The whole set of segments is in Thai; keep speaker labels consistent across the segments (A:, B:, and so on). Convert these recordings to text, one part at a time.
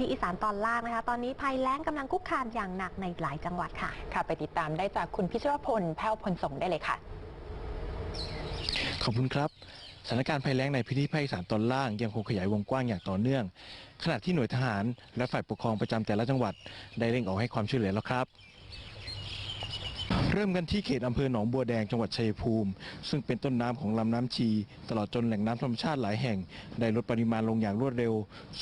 A: ที่อีสานตอนล่างนะคะ ตอนนี้ภัยแล้งกำลังคุกคามอย่างหนักในหลายจังหวัดค่ะ
B: ค่ะ ไปติดตามได้จากคุณพิชรพล แพ้วพลส่งได้เลยค่ะ
C: ขอบคุณครับ สถานการณ์ภัยแล้งในพื้นที่ภาคอีสานตอนล่างยังคงขยายวงกว้างอย่างต่อเนื่อง ขณะที่หน่วยทหารและฝ่ายปกครองประจำแต่ละจังหวัด ได้เร่งออกให้ความช่วยเหลือแล้วครับ เริ่มกันที่เขตอำเภอหนองบัวแดงจังหวัดชัยภูมิ ซึ่งเป็นต้นน้ำของลำน้ำชี ตลอดจนแหล่งน้ำธรรมชาติหลายแห่ง ได้ลดปริมาณลงอย่างรวดเร็ว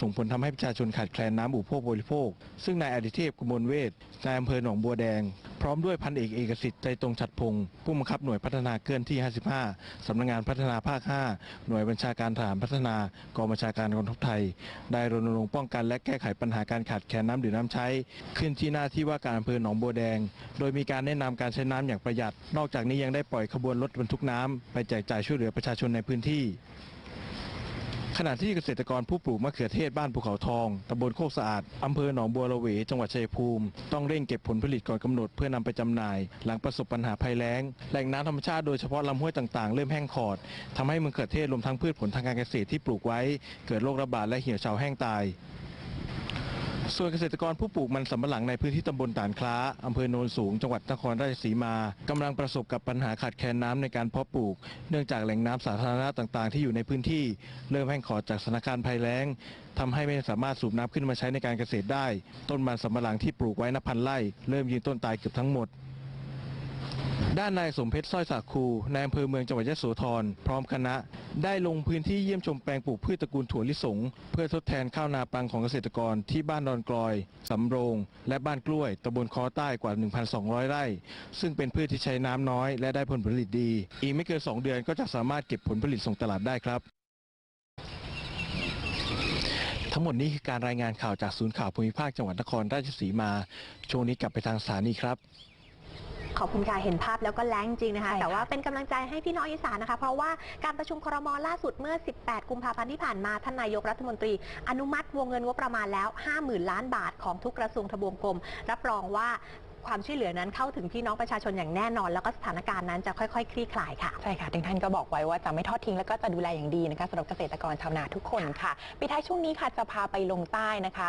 C: ส่งผลทำให้ประชาชนขาดแคลนน้ำอุปโภคบริโภค ซึ่งนายอดิเทพกุมลเวทนายอำเภอหนองบัวแดง พร้อมด้วยพันเอกเอกสิทธิ์ใจตรงชัดพงศ์ผู้บังคับหน่วยพัฒนาเคลื่อนที่ 55 สำนักงานพัฒนาภาค 5 หน่วยบัญชาการทหารพัฒนากองบัญชาการกองทัพไทย ได้รณรงค์ป้องกันและแก้ไขปัญหาการขาดแคลนน้ำดื่มน้ำใช้ ขึ้นที่หน้าที่ว่าการอำเภอหนองบัวแดง โดยมีการแนะนำการใช้น้ำอย่างประหยัด นอกจากนี้ยังได้ปล่อยขบวนรถบรรทุกน้ำไปแจกจ่ายช่วยเหลือประชาชนในพื้นที่ ขณะที่เกษตรกรผู้ปลูกมะเขือเทศบ้านภูเขาทองตำบลโคกสะอาดอำเภอหนองบัวระเว จังหวัดชัยภูมิ ต้องเร่งเก็บผลผลิตก่อนกำหนดเพื่อนำไปจำหน่าย หลังประสบปัญหาภัยแล้ง แหล่งน้ำธรรมชาติโดยเฉพาะลำห้วยต่างๆ เริ่มแห้งขอดทำให้มะเขือเทศรวมทั้งพืชผลทางการเกษตรที่ปลูกไว้ เกิดโรคระบาดและเหี่ยวเฉาแห้งตาย ส่วนเกษตรกรผู้ปลูกมันสำปะหลังในพื้นที่ตำบลต่านคล้าอำเภอโนนสูง จังหวัดนครราชสีมากำลังประสบกับปัญหาขาดแคลนน้ำในการเพาะปลูก เนื่องจากแหล่งน้ำสาธารณะต่างๆ ที่อยู่ในพื้นที่เริ่มแห้งขอดจากสถานการณ์ภัยแล้งทำให้ไม่สามารถสูบน้ำขึ้นมาใช้ในการเกษตรได้ ต้นมันสำปะหลังที่ปลูกไว้นับพันไร่เริ่มยืนต้นตายเกือบทั้งหมด ด้านนายสมเพชรสร้อยสาคูนายอำเภอเมืองจังหวัดยะโสธรพร้อมคณะ ได้ลงพื้นที่เยี่ยมชมแปลงปลูกพืชตระกูลถั่วลิสง เพื่อทดแทนข้าวนาปังของเกษตรกรที่บ้านดอนกลอย สำโรง และบ้านกล้วยตำบลคอใต้กว่า 1,200 ไร่ ซึ่งเป็นพืชที่ใช้น้ำน้อยและได้ผลผลิตดี อีกไม่เกิน 2 เดือนก็จะสามารถเก็บผลผลิตส่งตลาดได้ครับ ทั้งหมดนี้คือการรายงานข่าวจากศูนย์ข่าวภูมิภาคจังหวัดนครราชสีมาช่วงนี้กลับไปทางสถานีครับ
A: ขอบคุณค่ะเห็นภาพแล้วก็แล้งจริงนะคะ
B: ใช่ค่ะ
A: แต่ว่าเป็นกำลังใจให้พี่น้องอีสานนะคะ เพราะว่าการประชุมครมล่าสุดเมื่อ 18 กุมภาพันธ์ที่ผ่านมาท่านนายกรัฐมนตรี อนุมัติวงเงินงบประมาณแล้ว 50,000 ล้านบาทของทุกกระทรวงทบวงกรมรับรองว่าความช่วยเหลือนั้นเข้าถึงพี่น้องประชาชนอย่างแน่นอน แล้วก็สถานการณ์นั้นจะค่อยๆ คลี่คลายค่ะ
B: ใช่ค่ะทางท่านก็บอกไว้ว่าจะไม่ทอดทิ้งแล้วก็จะดูแลอย่างดีนะคะสำหรับเกษตรกรชาวนาทุกคนค่ะปิดท้ายช่วงนี้ค่ะจะพาไปลงใต้นะคะ